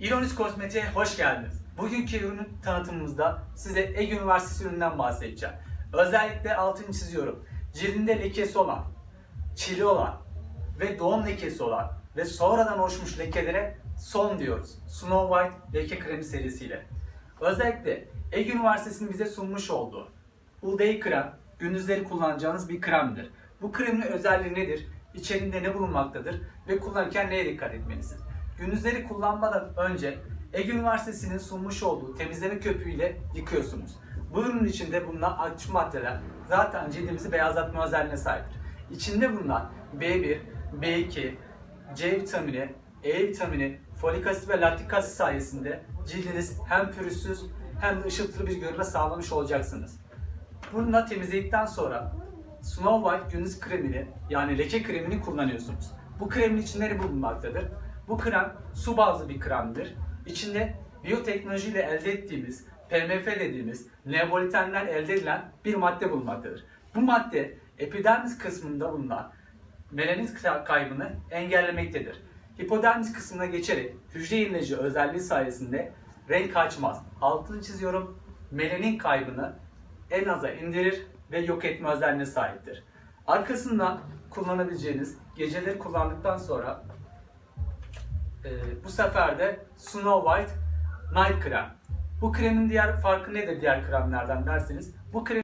İronis Kozmetik'e hoş geldiniz. Bugünkü ürün tanıtımımızda size Ege Üniversitesi ürününden bahsedeceğim. Özellikle altını çiziyorum. Cildinde lekesi olan, çili olan ve doğum lekesi olan ve sonradan oluşmuş lekelere son diyoruz. Snow White leke kremi serisiyle. Özellikle Ege Üniversitesi'nin bize sunmuş olduğu All Day krem, gündüzleri kullanacağınız bir kremdir. Bu kremin özelliği nedir? İçerinde ne bulunmaktadır? Ve kullanırken neye dikkat etmelisiniz? Gündüzleri kullanmadan önce Ege Üniversitesi'nin sunmuş olduğu temizleme köpüğüyle yıkıyorsunuz. Bu ürünün içinde bulunan aktif maddeler zaten cildimizi beyazlatma özelliğine sahiptir. İçinde bulunan B1, B2, C vitamini, E vitamini, folik asit ve laktik asit sayesinde cildiniz hem pürüzsüz hem de ışıltılı bir görünme sağlamış olacaksınız. Bunu temizledikten sonra Snow White gündüz kremini yani leke kremini kullanıyorsunuz. Bu kremin içinde bulunmaktadır? Bu krem su bazlı bir kremdir. İçinde biyoteknolojiyle elde ettiğimiz PMF dediğimiz neobolitenler elde edilen bir madde bulunmaktadır. Bu madde epidermis kısmında bulunan melanin kaybını engellemektedir. Hipodermis kısmına geçerek hücre yenileci özelliği sayesinde renk açmaz. Altını çiziyorum. Melanin kaybını en aza indirir ve yok etme özelliğine sahiptir. Arkasından kullanabileceğiniz geceleri kullandıktan sonra e, bu sefer de Snow White Night Krem. Bu kremin diğer farkı nedir diğer kremlerden derseniz bu krem